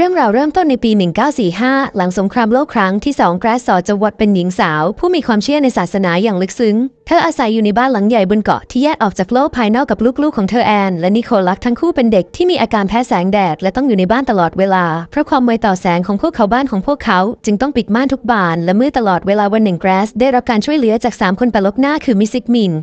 เรื่องราวเริ่มต้นในปี 1945 หลังสงครามโลกครั้งที่สองแกรสซอจวัดเป็นหญิงสาว ผู้มีความเชื่อในศาสนาอย่างลึกซึ้ง เธออาศัยอยู่ในบ้านหลังใหญ่บนเกาะที่แยกออกจากโลกภายนอกกับลูกๆของเธอแอน และนิโคลัสทั้งคู่เป็นเด็กที่มีอาการแพ้แสงแดด และต้องอยู่ในบ้านตลอดเวลา เพราะความไวต่อแสงของพวกเขาบ้านของพวกเขา จึงต้องปิดม่านทุกบาน และเมื่อตลอดเวลาวันหนึ่งแกรสได้รับการช่วยเหลือจากสามคนปลกหน้าคือมิซิกมิน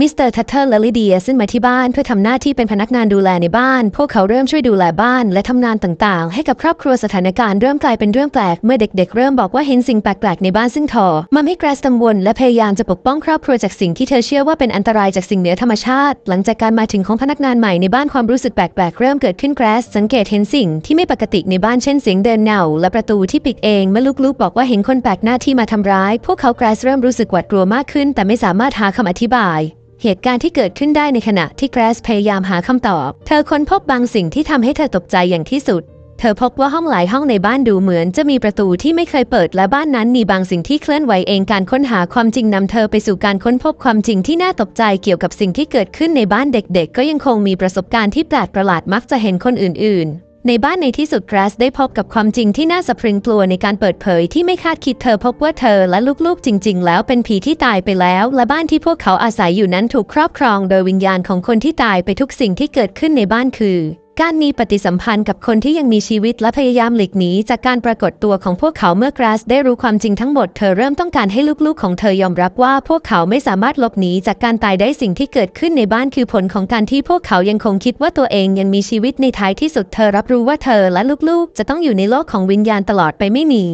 มิสเตอร์ทัตเทอร์และลิเดียซึ่งมาที่บ้านเพื่อทำหน้าที่เป็นพนักงานดูแลในบ้าน พวกเขาเริ่มช่วยดูแลบ้านและทำงานต่างๆ ให้กับครอบครัวสถานการณ์เริ่มกลายเป็นเรื่องแปลก เมื่อเด็กๆ เริ่มบอกว่าเห็นสิ่งแปลกๆ ในบ้านซึ่งทอมันให้แกรสกังวลและพยายามจะปกป้องครอบครัวจากสิ่งที่เธอเชื่อว่าเป็นอันตรายจากสิ่งเหนือธรรมชาติ หลังจากการมาถึงของพนักงานใหม่ในบ้านความรู้สึกแปลกๆ เริ่มเกิดขึ้นแกรสสังเกตเห็นสิ่งที่ไม่ปกติในบ้านเช่นเสียงเดินเน่าและประตูที่ปิดเองเมื่อลูกๆบอกว่าเห็นคนแปลกหน้าที่มาทำร้าย พวกเขาแกรสเริ่มรู้สึกหวาดกลัวมากขึ้น แต่ไม่สามารถหาคำอธิบาย เหตุการณ์ที่เกิดขึ้นได้ในขณะที่แกรสพยายามหาคำตอบ เธอค้นพบบางสิ่งที่ทำให้เธอตกใจอย่างที่สุด เธอพบว่าห้องหลายห้องในบ้านดูเหมือนจะมีประตูที่ไม่เคยเปิดและบ้านนั้นมีบางสิ่งที่เคลื่อนไหวเองการค้นหาความจริงนำเธอไปสู่การค้นพบความจริงที่น่าตกใจเกี่ยวกับสิ่งที่เกิดขึ้นในบ้านเด็กๆ ก็ยังคงมีประสบการณ์ที่แปลกประหลาดมักจะเห็นคนอื่นๆ ในบ้านในที่สุดแกรสได้พบกับความจริงที่น่าสะพรึงกลัวในการเปิดเผยที่ไม่คาดคิดเธอพบว่าเธอและลูกๆ จริง ๆ แล้วเป็นผีที่ตายไปแล้ว และบ้านที่พวกเขาอาศัยอยู่นั้นถูกครอบครองโดยวิญญาณของคนที่ตายไปทุกสิ่งที่เกิดขึ้นในบ้านคือ การมีปฏิสัมพันธ์กับคนที่ยังมีชีวิตและพยายามหลีกหนีจากการปรากฏตัวของพวกเขาเมื่อกราสได้รู้ความจริงทั้งหมดเธอเริ่มต้องการให้ลูกๆของเธอยอมรับว่าพวกเขาไม่สามารถหลบหนีจากการตายได้สิ่งที่เกิดขึ้นในบ้านคือผลของการที่พวกเขายังคงคิดว่าตัวเองยังมีชีวิตในท้ายที่สุดเธอรับรู้ว่าเธอและลูกๆ จะต้องอยู่ในโลกของวิญญาณตลอดไปไม่มี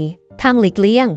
ทางหลีกเลี่ยง